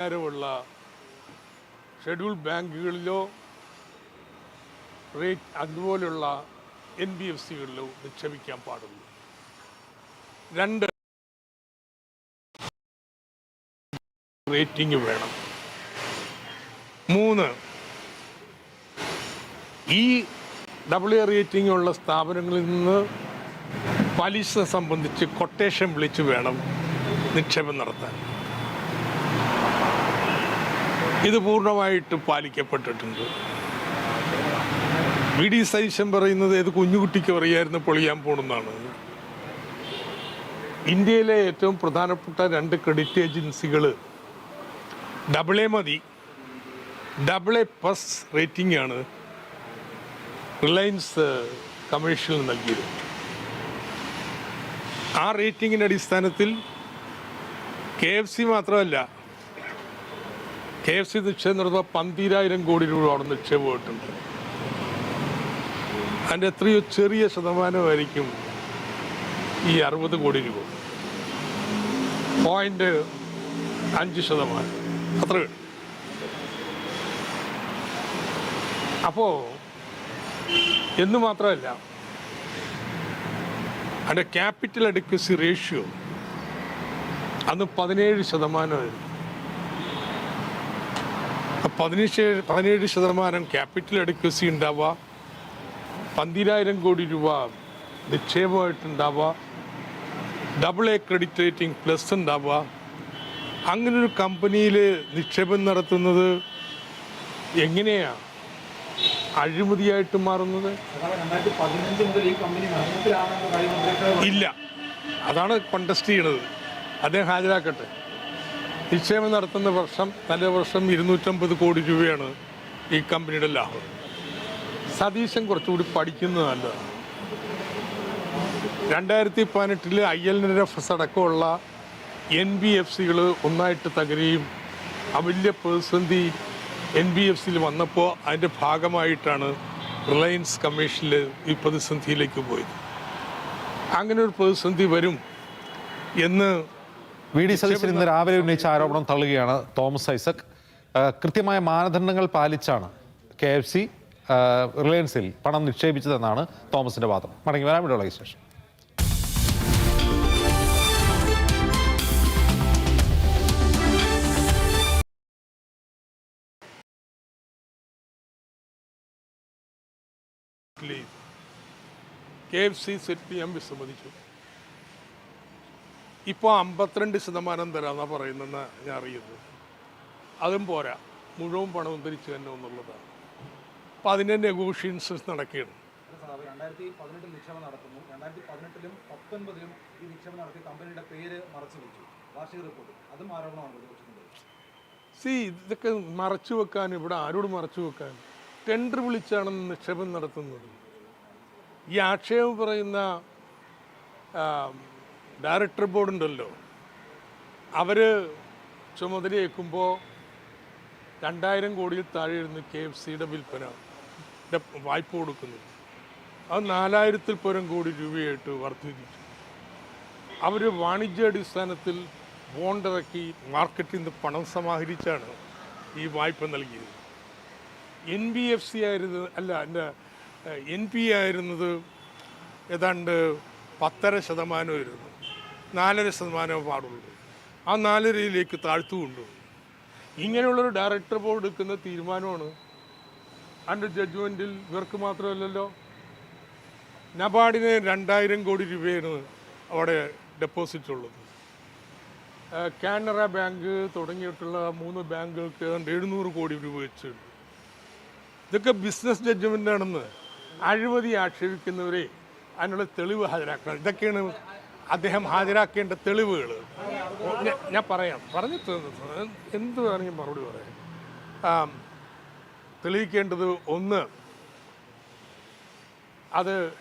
അധികാരമുള്ള ഷെഡ്യൂൾ ബാങ്കുകളിലോ റേറ്റ് അതുപോലുള്ള എൻ ബി എഫ് സികളിലോ നിക്ഷേപിക്കാൻ പാടുള്ളൂ. രണ്ട് റേറ്റിംഗ് വേണം. മൂന്ന് ഈ ഡബിൾ എ റേറ്റിംഗ് ഉള്ള സ്ഥാപനങ്ങളിൽ നിന്ന് പലിശ സംബന്ധിച്ച് കൊട്ടേഷൻ വിളിച്ച് വേണം നിക്ഷേപം നടത്താൻ. ഇത് പൂർണമായിട്ട് പാലിക്കപ്പെട്ടിട്ടുണ്ട്. വി ഡി സതീശൻ പറയുന്നത് ഏത് കുഞ്ഞുകുട്ടിക്ക് പറയായിരുന്നു പൊളിയാൻ പോണെന്നാണ്. ഇന്ത്യയിലെ ഏറ്റവും പ്രധാനപ്പെട്ട രണ്ട് ക്രെഡിറ്റ് ഏജൻസികൾ ഡബിൾ എ മതി. ഡബിൾ എ പ്ലസ് റേറ്റിംഗ് ആണ് റിലയൻസ് കമേഴ്ഷ്യൽ നൽകിയത്. ആ റേറ്റിംഗിന്റെ അടിസ്ഥാനത്തിൽ കെ എഫ് സി മാത്രമല്ല കെ എഫ് സി നിക്ഷേപം നടത്തുമ്പോൾ പന്തിരായിരം കോടി രൂപ അവിടെ നിക്ഷേപമായിട്ടുണ്ട് അതിന്റെ എത്രയോ ചെറിയ ശതമാനമായിരിക്കും ഈ അറുപത് കോടി രൂപ. പോയിന്റ് അഞ്ച് ശതമാനം. അത്ര അപ്പോൾ എന്ന് മാത്രമല്ല അതിന്റെ ക്യാപിറ്റൽ അഡിക്വസി റേഷ്യോ അന്ന് പതിനേഴ് ശതമാനമായിരുന്നു. പതിനേഴ് പതിനേഴ് ശതമാനം ക്യാപിറ്റൽ അഡിക്വസി ഉണ്ടാവുക പന്തിരായിരം കോടി രൂപ നിക്ഷേപമായിട്ടുണ്ടാവുക double A credit rating plus ഉണ്ടാവുക. അങ്ങനൊരു കമ്പനിയിൽ നിക്ഷേപം നടത്തുന്നത് എങ്ങനെയാണ് അഴിമതിയായിട്ട് മാറുന്നത്? ഇല്ല. അതാണ് കോണ്ടസ്റ്റ് ചെയ്യണത്. അദ്ദേഹം ഹാജരാക്കട്ടെ. നിക്ഷേപം നടത്തുന്ന വർഷം തലേ വർഷം ഇരുന്നൂറ്റമ്പത് കോടി രൂപയാണ് ഈ കമ്പനിയുടെ ലാഭം. സതീശൻ കുറച്ചുകൂടി പഠിക്കുന്നത് നല്ലതാണ്. രണ്ടായിരത്തി പതിനെട്ടിൽ ഐ എൽ എൻ അടക്കമുള്ള എൻ ബി എഫ് സികൾ ഒന്നായിട്ട് തകരുകയും ആ വലിയ പ്രതിസന്ധി എൻ ബി എഫ് സിയിൽ വന്നപ്പോൾ അതിന്റെ ഭാഗമായിട്ടാണ് റിലയൻസ് കമ്മീഷനിൽ ഈ പ്രതിസന്ധിയിലേക്ക് പോയത്. അങ്ങനെ ഒരു പ്രതിസന്ധി വരും എന്ന് വി ഡി സതീശൻ ഇന്ന് രാവിലെ ഉന്നയിച്ച ആരോപണം തള്ളുകയാണ് തോമസ് ഐസക്. കൃത്യമായ മാനദണ്ഡങ്ങൾ പാലിച്ചാണ് കെ എഫ് സി റിലയൻസിൽ പണം നിക്ഷേപിച്ചതെന്നാണ് തോമസിന്റെ വാദം. മടങ്ങി വരാൻ വിടുള്ള ശേഷം കെ എഫ് സി സെറ്റ് ചെയ്യാൻ വിസമ്മതിച്ചു. ഇപ്പോൾ അമ്പത്തിരണ്ട് ശതമാനം തരാമെന്നാണ് പറയുന്നതെന്ന് ഞാൻ അറിയുന്നു അതും പോരാ. മുഴുവൻ പണവും തിരിച്ചു തന്നെ എന്നുള്ളതാണ്. അപ്പോൾ അതിന്റെ നെഗോഷിയേഷൻസ് നടക്കുകയാണ്. രണ്ടായിരത്തി പതിനെട്ടിൽ നിക്ഷേപം നടത്തുന്നു. രണ്ടായിരത്തി പതിനെട്ടിലും പത്തൊൻപതിലും ഈ നിക്ഷേപം നടത്തി കമ്പനിയുടെ പേര് മറച്ചു വെച്ചു. വാർഷിക റിപ്പോർട്ട്. അതും ആരോപണമാണ് സി ഇതൊക്കെ മറച്ചു വെക്കാൻ ഇവിടെ ആരോട് മറച്ചു വെക്കാൻ? ടെൻഡർ വിളിച്ചാണ് നിക്ഷേപം നടത്തുന്നത്. ഈ ആക്ഷേപം പറയുന്ന ഡയറക്ടർ ബോർഡ് ഉണ്ടല്ലോ അവർ ചുമതലയേക്കുമ്പോൾ രണ്ടായിരം കോടിയിൽ താഴെ ഇരുന്ന് കെ എഫ് സിയുടെ വിൽപ്പന വായ്പ കൊടുക്കുന്നത് അത് നാലായിരത്തിൽ പരം കോടി രൂപയായിട്ട് വർദ്ധിപ്പിച്ചു അവർ വാണിജ്യാടിസ്ഥാനത്തിൽ ബോണ്ടിറക്കി മാർക്കറ്റിൽ നിന്ന് പണം സമാഹരിച്ചാണ് ഈ വായ്പ നൽകിയത്. എൻ ബി എഫ് സി ആയിരുന്നത് അല്ല എന്റെ എൻ പി ആയിരുന്നത് ഏതാണ്ട് പത്തര ശതമാനമായിരുന്നു നാലര ശതമാനമേ പാടുള്ളൂ. ആ നാലരയിലേക്ക് താഴ്ത്തു കൊണ്ടുപോകും ഇങ്ങനെയുള്ളൊരു ഡയറക്ടർ ബോർഡ് എടുക്കുന്ന തീരുമാനമാണ് അതിന്റെ ജഡ്ജ്മെന്റിൽ ഇവർക്ക് മാത്രമല്ലല്ലോ. നബാർഡിന് രണ്ടായിരം കോടി രൂപയാണ് അവിടെ ഡെപ്പോസിറ്റ് ഉള്ളത്. കാനറ ബാങ്ക് തുടങ്ങിയിട്ടുള്ള മൂന്ന് ബാങ്കുകൾക്ക് ഏതാണ്ട് എഴുന്നൂറ് കോടി രൂപ വെച്ചുണ്ട് ഇതൊക്കെ ബിസിനസ് ജഡ്ജ്മെന്റ് ആണെന്ന് അഴിമതി ആക്ഷേപിക്കുന്നവരെ അതിനുള്ള തെളിവ് ഹാജരാക്കണം. ഇതൊക്കെയാണ് അദ്ദേഹം ഹാജരാക്കേണ്ട തെളിവുകൾ. ഞാൻ- പറയാം. പറഞ്ഞിട്ട് എന്ത് വേണമെങ്കിൽ മറുപടി പറയാം. തെളിയിക്കേണ്ടത് ഒന്ന് അത്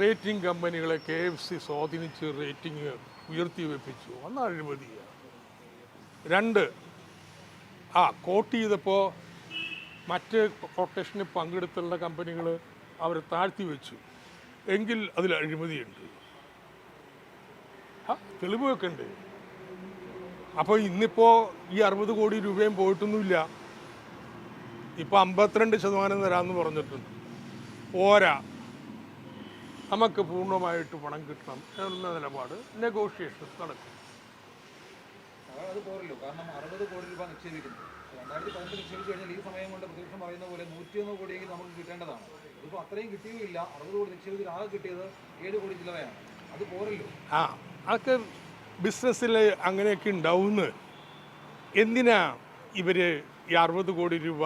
റേറ്റിംഗ് കമ്പനികളെ കെ എഫ് സി സ്വാധീനിച്ച് റേറ്റിംഗ് ഉയർത്തി വെപ്പിച്ചു. അന്ന് അഴിമതിയാണ്. രണ്ട് ആ കോട്ട് ചെയ്തപ്പോൾ മറ്റ് കൊട്ടേഷനിൽ പങ്കെടുത്തുള്ള കമ്പനികൾ അവർ താഴ്ത്തി വെച്ചു. എങ്കിൽ അതിൽ അഴിമതിയുണ്ട്. ആ ഉണ്ട്. അപ്പോൾ ഇന്നിപ്പോൾ ഈ അറുപത് കോടി രൂപയും പോയിട്ടൊന്നുമില്ല. ഇപ്പോൾ അമ്പത്തിരണ്ട് ശതമാനം തരാമെന്ന് പറഞ്ഞിട്ടുണ്ട്. പോരാ. നമുക്ക് പൂർണമായിട്ട് പണം കിട്ടണം എന്ന നിലപാട് നെഗോഷിയേഷൻ നടക്കും. കാരണം അറുപത് കോടി രൂപ കഴിഞ്ഞാൽ ഈ കൊണ്ട് പറയുന്ന പോലെ നമുക്ക് കിട്ടേണ്ടതാണ്. അത്രയും കിട്ടിയുമില്ല. അറുപത് കോടി ഏഴ് കോടി പോരല്ലോ ആ അതൊക്കെ ബിസിനസ്സിൽ അങ്ങനെയൊക്കെ ഉണ്ടാവുമെന്ന് എന്തിനാ ഇവർ ഈ അറുപത് കോടി രൂപ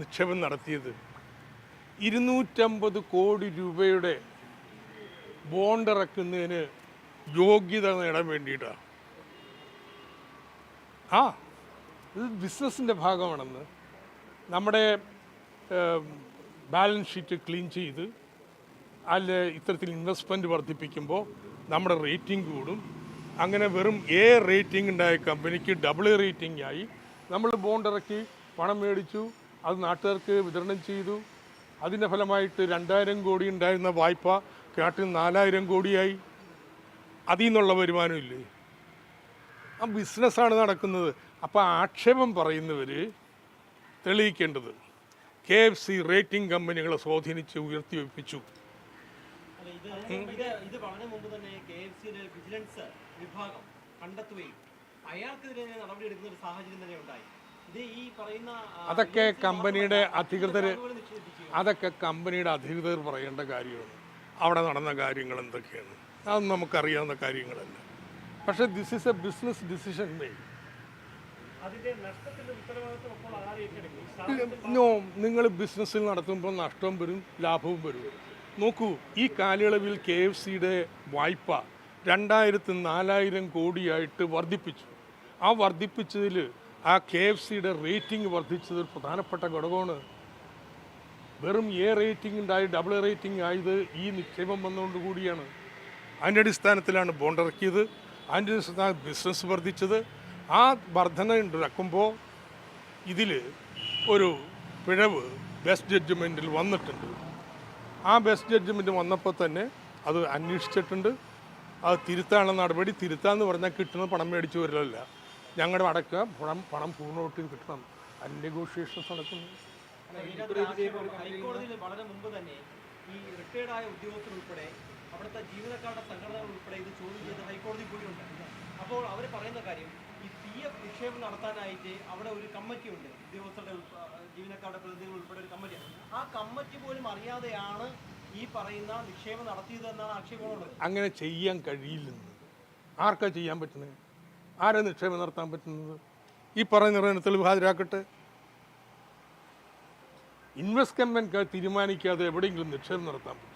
നിക്ഷേപം നടത്തിയത്? ഇരുന്നൂറ്റമ്പത് കോടി രൂപയുടെ ബോണ്ട് ഇറക്കുന്നതിന് യോഗ്യത നേടാൻ വേണ്ടിയിട്ടാണ് ആ ഇത് ബിസിനസ്സിന്റെ ഭാഗമാണെന്ന്. നമ്മുടെ ബാലൻസ് ഷീറ്റ് ക്ലീൻ ചെയ്ത് അതിൽ ഇത്തരത്തിൽ ഇൻവെസ്റ്റ്മെന്റ് വർദ്ധിപ്പിക്കുമ്പോൾ നമ്മുടെ റേറ്റിംഗ് കൂടും. അങ്ങനെ വെറും എ റേറ്റിംഗ് ഉണ്ടായ കമ്പനിക്ക് ഡബിൾ റേറ്റിംഗ് ആയി നമ്മൾ ബോണ്ട് ഇറക്കി പണം മേടിച്ചു അത് നാട്ടുകാർക്ക് വിതരണം ചെയ്തു. അതിന്റെ ഫലമായിട്ട് രണ്ടായിരം കോടി ഉണ്ടായിരുന്ന വായ്പ കാട്ടിൽ നാലായിരം കോടിയായി. അതിൽ നിന്നുള്ള വരുമാനമില്ലേ ആ ബിസിനസ്സാണ് നടക്കുന്നത്. അപ്പോൾ ആക്ഷേപം പറയുന്നവർ തെളിയിക്കേണ്ടത്. കെ എഫ് സി റേറ്റിംഗ് കമ്പനികളെ സ്വാധീനിച്ച് ഉയർത്തി വെപ്പിച്ചു. അല്ല, ഇത് ഇത് വളരെ മുമ്പ് തന്നെ കെ എഫ് സിയുടെ വിജിലൻസ് വിഭാഗം കണ്ടെത്തുകയും അയാൾക്കെതിരെ നടപടിയെടുക്കുന്ന ഒരു സാഹചര്യം തന്നെ ഉണ്ടായി. അതൊക്കെ കമ്പനിയുടെ അധികൃതർ അതൊക്കെ കമ്പനിയുടെ അധികൃതർ പറയേണ്ട കാര്യമാണ്. അവിടെ നടന്ന കാര്യങ്ങൾ എന്തൊക്കെയാണ്? അതൊന്നും നമുക്കറിയാവുന്ന കാര്യങ്ങളല്ല. പക്ഷേ this is a business decision made no നിങ്ങൾ ബിസിനസ്സിൽ നടത്തുമ്പോൾ നഷ്ടവും വരും ലാഭവും വരും. നോക്കൂ ഈ കാലയളവിൽ കെ എഫ് സിയുടെ വായ്പ രണ്ടായിരത്തി നാലായിരം കോടിയായിട്ട് വർദ്ധിപ്പിച്ചു. ആ വർദ്ധിപ്പിച്ചതിൽ ആ കെ എഫ് സിയുടെ റേറ്റിംഗ് വർദ്ധിച്ചത് ഒരു പ്രധാനപ്പെട്ട ഘടകമാണ്. വെറും എ റേറ്റിംഗ് ഉണ്ടായി ഡബിൾ റേറ്റിംഗ് ആയത് ഈ നിക്ഷേപം വന്നുകൊണ്ട് കൂടിയാണ്. അതിന്റെ അടിസ്ഥാനത്തിലാണ് ബോണ്ട് ഇറക്കിയത്. അതിന്റെ അടിസ്ഥാനത്തിൽ ബിസിനസ് വർദ്ധിച്ചത്. ആ വർധന ഉണ്ടാക്കുമ്പോൾ ഇതിൽ ഒരു പിഴവ് ബെസ്റ്റ് ജഡ്ജ്മെന്റിൽ വന്നിട്ടുണ്ട്. ആ ബെസ്റ്റ് ജഡ്ജ്മെന്റ് വന്നപ്പോൾ തന്നെ അത് അന്വേഷിച്ചിട്ടുണ്ട്. അത് തിരുത്താനുള്ള നടപടി തിരുത്താന്ന് പറഞ്ഞാൽ കിട്ടുന്ന പണം മേടിച്ചു വരലല്ല ഞങ്ങളുടെ അടക്കുക പണം പണം പൂർണമായിട്ടും കിട്ടണം. അതിന് നെഗോഷിയേഷൻസ് നടക്കുന്നു. വളരെ തന്നെ ഈ ആയ ഉൾപ്പെടെ അവിടുത്തെ ജീവനക്കാരുടെ സംഘടനകൾ ഉൾപ്പെടെ ഇത് ചോദ്യം ചെയ്ത് ഹൈക്കോടതി പോയിട്ടുണ്ട് അപ്പോൾ അവർ പറയുന്ന കാര്യം ഈ നിക്ഷേപം നടത്താനായിട്ട് അവിടെ ഒരു കമ്മിറ്റി ഉണ്ട് ഉദ്യോഗസ്ഥരുടെ ജീവനക്കാരുടെ പ്രതിനിധികൾ ഉൾപ്പെടെ ഒരു കമ്മിറ്റി. ആ കമ്മിറ്റി പോലും അറിയാതെയാണ് ഈ പറയുന്ന നിക്ഷേപം നടത്തിയത് എന്നാണ് ആക്ഷേപമുള്ളത്. അങ്ങനെ ചെയ്യാൻ കഴിയില്ലെന്ന്. ആർക്കാ ചെയ്യാൻ പറ്റുന്നത്? ആരെ നിക്ഷേപം നടത്താൻ പറ്റുന്നത്? ഈ പറയുന്ന നിർണയത്തിൽ ഹാജരാക്കട്ടെ. ഇൻവെസ്റ്റ്മെന്റ് തീരുമാനിക്കാതെ എവിടെയെങ്കിലും നിക്ഷേപം നടത്താൻ പറ്റും.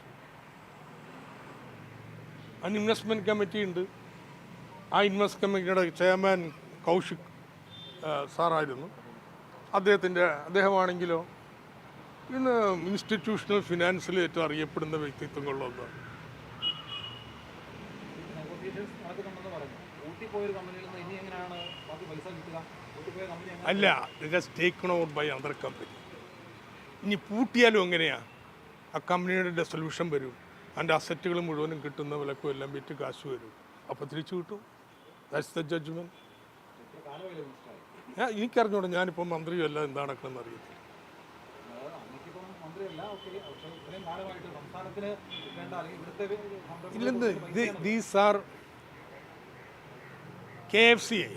അതിന് ഇൻവെസ്റ്റ്മെന്റ് കമ്മിറ്റി ഉണ്ട് ആ ഇൻവെസ്റ്റ് കമ്മിറ്റിയുടെ ചെയർമാൻ കൗശിക് സാറായിരുന്നു. അദ്ദേഹത്തിന്റെ അദ്ദേഹമാണെങ്കിലോ ഇന്ന് ഇൻസ്റ്റിറ്റ്യൂഷണൽ ഫിനാൻസിൽ ഏറ്റവും അറിയപ്പെടുന്ന വ്യക്തിത്വങ്ങളിലൊന്ന് അല്ല just taken by other company ഇനി പൂട്ടിയാലും എങ്ങനെയാണ് ആ കമ്പനിയുടെ സൊല്യൂഷൻ വരും. അതിന്റെ അസറ്റുകൾ മുഴുവനും കിട്ടുന്ന വിലക്കും എല്ലാം വിറ്റ് കാശ് വരും. അപ്പോൾ തിരിച്ചു കിട്ടും. ദാറ്റ്സ് ദ ജഡ്ജ്മെന്റ് ഞാൻ എനിക്കറിഞ്ഞൂടെ ഞാനിപ്പോൾ മന്ത്രിയല്ല എന്താ നടക്കണമെന്ന് അറിയത്തില്ല ഇല്ലെന്ന് these are K F C I.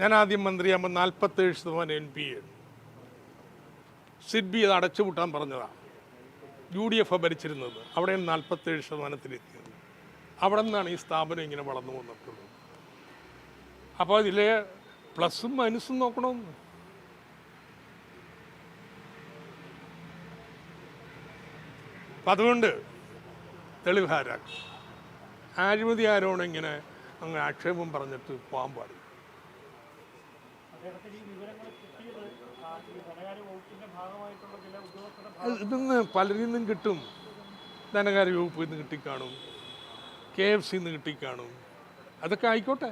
ഞാൻ ആദ്യം മന്ത്രിയാകുമ്പോൾ നാൽപ്പത്തേഴ് ശതമാനം എൻ പി ആണ് സിഡ്ബി അത് അടച്ചുപൂട്ടാൻ പറഞ്ഞതാണ് യു ഡി എഫ് ഭരിച്ചിരുന്നത്. അവിടെയാണ് നാൽപ്പത്തേഴ് ശതമാനത്തിലെത്തിയത്. അവിടെ നിന്നാണ് ഈ സ്ഥാപനം ഇങ്ങനെ വളർന്നു വന്നിട്ടുള്ളത്. അപ്പോൾ ഇതിലെ പ്ലസും മൈനസും നോക്കണമെന്ന് അപ്പം അതുകൊണ്ട് തെളിവ് ഹാരാക്കും അഴിമതി ആരോണം ഇങ്ങനെ അങ്ങ് ആക്ഷേപം പറഞ്ഞിട്ട് പോകാൻ പാടില്ല. ഇതിന്ന് പലരിൽ നിന്നും കിട്ടും. ധനകാര്യ വകുപ്പിൽ നിന്ന് കിട്ടിക്കാണും. കെ എഫ് സിയിൽ നിന്ന് കിട്ടിക്കാണും. അതൊക്കെ ആയിക്കോട്ടെ.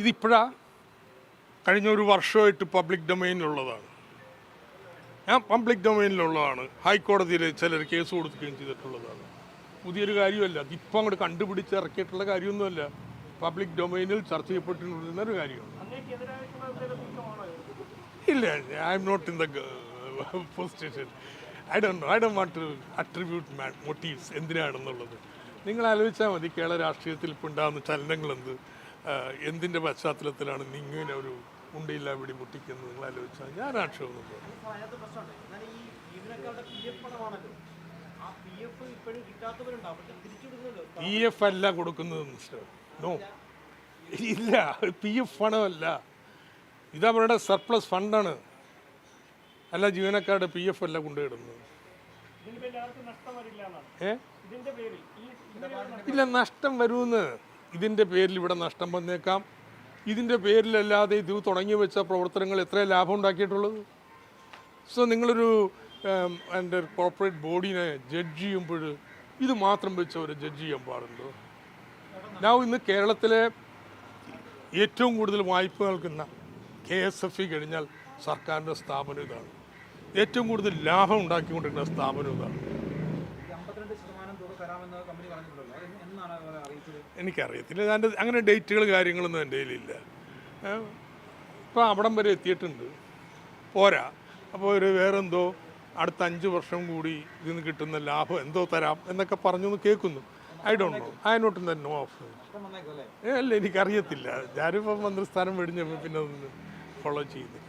ഇതിപ്പോഴാ കഴിഞ്ഞ ഒരു വർഷമായിട്ട് പബ്ലിക് ഡൊമൈനിലുള്ളതാണ് ഞാൻ പബ്ലിക് ഡൊമൈനിലുള്ളതാണ് ഹൈക്കോടതിയിൽ ചിലർ കേസ് കൊടുക്കുകയും ചെയ്തിട്ടുള്ളതാണ്. പുതിയൊരു കാര്യമല്ല. ഇപ്പം അങ്ങോട്ട് കണ്ടുപിടിച്ച് ഇറക്കിയിട്ടുള്ള കാര്യമൊന്നുമല്ല. പബ്ലിക് ഡൊമൈനിൽ ചർച്ച ചെയ്യപ്പെട്ടിരുന്ന ഒരു കാര്യമാണ്. ഇല്ല I'm not in the position I do I do want to attribute motives എന്തിനാണെന്നുള്ളത്. നിങ്ങൾ ആലോചിച്ചാൽ മതി. കേരള രാഷ്ട്രീയത്തിൽ ഇപ്പോൾ ഉണ്ടാകുന്ന ചലനങ്ങൾ എന്ത് എന്തിന്റെ പശ്ചാത്തലത്തിലാണ് നിങ്ങനെ ഒരു ഉണ്ടയില്ല വിടി മുട്ടിക്കുന്നത് നിങ്ങൾ ആലോചിച്ചാൽ ഞാൻ ആക്ഷേപമൊന്നും പി എഫ് അല്ല കൊടുക്കുന്നത് മിസ്റ്റർ നോ ഇല്ല. പി എഫ് പണമല്ല. ഇത് അവരുടെ സർപ്ലസ് ഫണ്ടാണ് അല്ല ജീവനക്കാരുടെ പി എഫ് അല്ല കൊണ്ടുപോയിടുന്നത്. ഏ? ഇല്ല നഷ്ടം വരുമെന്ന്. ഇതിന്റെ പേരിൽ ഇവിടെ നഷ്ടം വന്നേക്കാം. ഇതിന്റെ പേരിലല്ലാതെ ഇത് തുടങ്ങി വെച്ച പ്രവർത്തനങ്ങൾ എത്ര ലാഭം ഉണ്ടാക്കിയിട്ടുള്ളത്? സോ നിങ്ങളൊരു എന്റെ കോർപ്പറേറ്റ് ബോഡിനെ ജഡ്ജ് ചെയ്യുമ്പോൾ ഇത് മാത്രം വെച്ച് അവർ ജഡ്ജ് ചെയ്യാൻ പാടുണ്ടോ? ഞാൻ ഇന്ന് കേരളത്തിലെ ഏറ്റവും കൂടുതൽ വായ്പ നൽകുന്ന കെ എസ് എഫ് ഇ കഴിഞ്ഞാൽ സർക്കാരിന്റെ സ്ഥാപനം ഇതാണ്. ഏറ്റവും കൂടുതൽ ലാഭം ഉണ്ടാക്കിക്കൊണ്ടിരിക്കുന്ന സ്ഥാപനം ഇതാണ് ഈ അമ്പത്തിരണ്ട് ശതമാനം തുക തരാമെന്ന് കമ്പനി പറഞ്ഞിട്ടുണ്ടല്ലോ അത് എന്നാണ് അവരെ അറിയിച്ചത് എനിക്കറിയത്തില്ല. അതിന്റെ അങ്ങനെ ഡേറ്റുകൾ കാര്യങ്ങളൊന്നും എന്റെ കയ്യിലില്ല. ഇപ്പോൾ അവിടം വരെ എത്തിയിട്ടുണ്ട്. പോരാ. അപ്പോൾ ഒരു വേറെന്തോ അടുത്ത അഞ്ച് വർഷം കൂടി ഇതിൽ നിന്ന് കിട്ടുന്ന ലാഭം എന്തോ തരാം എന്നൊക്കെ പറഞ്ഞു കേൾക്കുന്നു. I don't know I not the know of അല്ലേ എനിക്കറിയത്തില്ല. ഞാനിപ്പോൾ മന്ത്രിസ്ഥാനം വെടിഞ്ഞപ്പോൾ പിന്നെ ഫോളോ ചെയ്യുന്നില്ല.